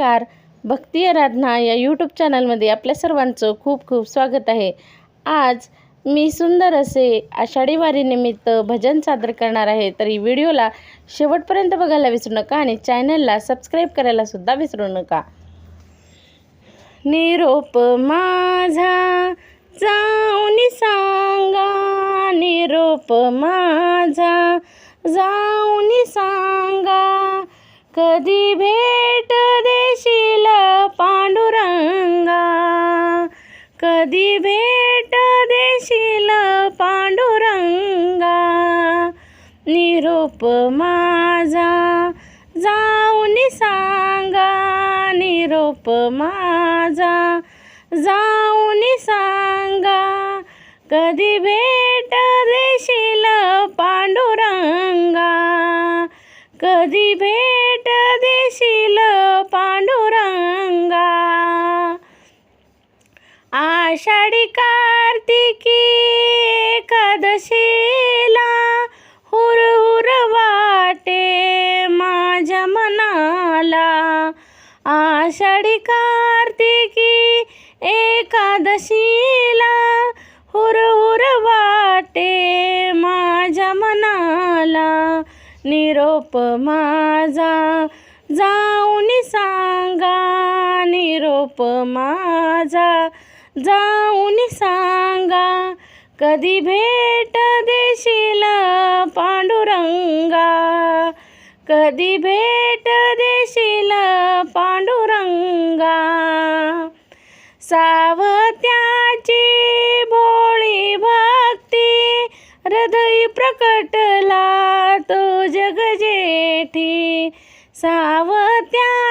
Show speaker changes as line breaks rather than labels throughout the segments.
नमस्कार. भक्ती आराधना या यूट्यूब चॅनलमध्ये आपल्या सर्वांचं खूप खूप स्वागत आहे. आज मी सुंदर असे आषाढी वारीनिमित्त भजन सादर करणार आहे. तर ही व्हिडिओला शेवटपर्यंत बघायला विसरू नका आणि चॅनलला सबस्क्राईब करायलासुद्धा विसरू नका. निरोप माझा जाऊन सांगा. निरोप माझा जाऊन सांगा. कधी भेट कधी भेट देशील पांडुरंगा? निरोप माझा जाऊन सांगा. निरोप माझा जाऊन सांगा. कधी भेट देशील पांडुरंगा? कधी भेट आषाढी कार्तिकी एकादशीला हुरहुर वाटे माझ्या मनाला. आषाढी कार्तिकी एकादशीला हुरहुर वाटे माझ्या मनाला. निरोप माझा जाऊन सांगा निरोप माझा जाऊन सांगा कधी भेट देशील पांडुरंगा? कधी भेट देशील पांडुरंगा? सावत्याची भोळी भक्ती हृदय प्रकटला तो जगजेठी. सावत्या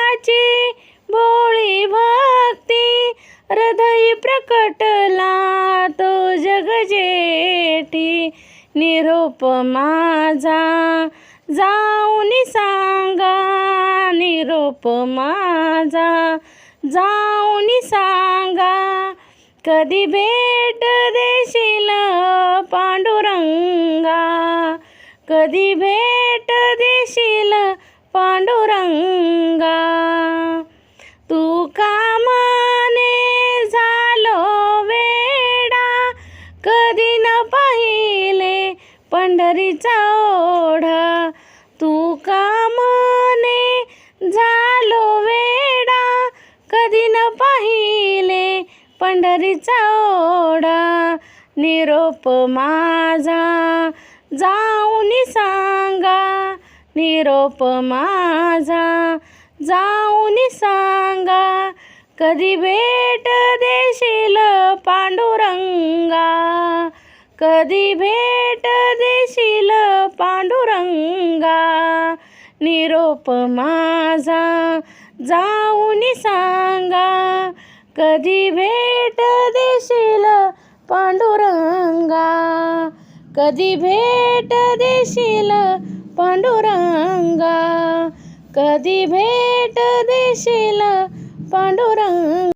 हृदय प्रकटला तो जगजेठी निरोप माझा. जाऊन सांगा निरोप माझा. जाऊन सांगा कधी भेट देशील पांडुरंगा? कधी भेट देशील पांडुरंगा? पंढरीचा ओढा तू कामने झालो वेडा? कधी न पाहिले पंढरीचा ओढा निरोप माझा जाऊन सांगा. निरोप माझा जाऊन सांगा. कधी भेट देशील पांडुरंगा? कधी भेट देशील पांडुरंगा? निरोप माझा जाऊन सांगा. कधी भेट देशील पांडुरंगा? कधी भेट देशील पांडुरंगा? कधी भेट देशील पांडुरंग?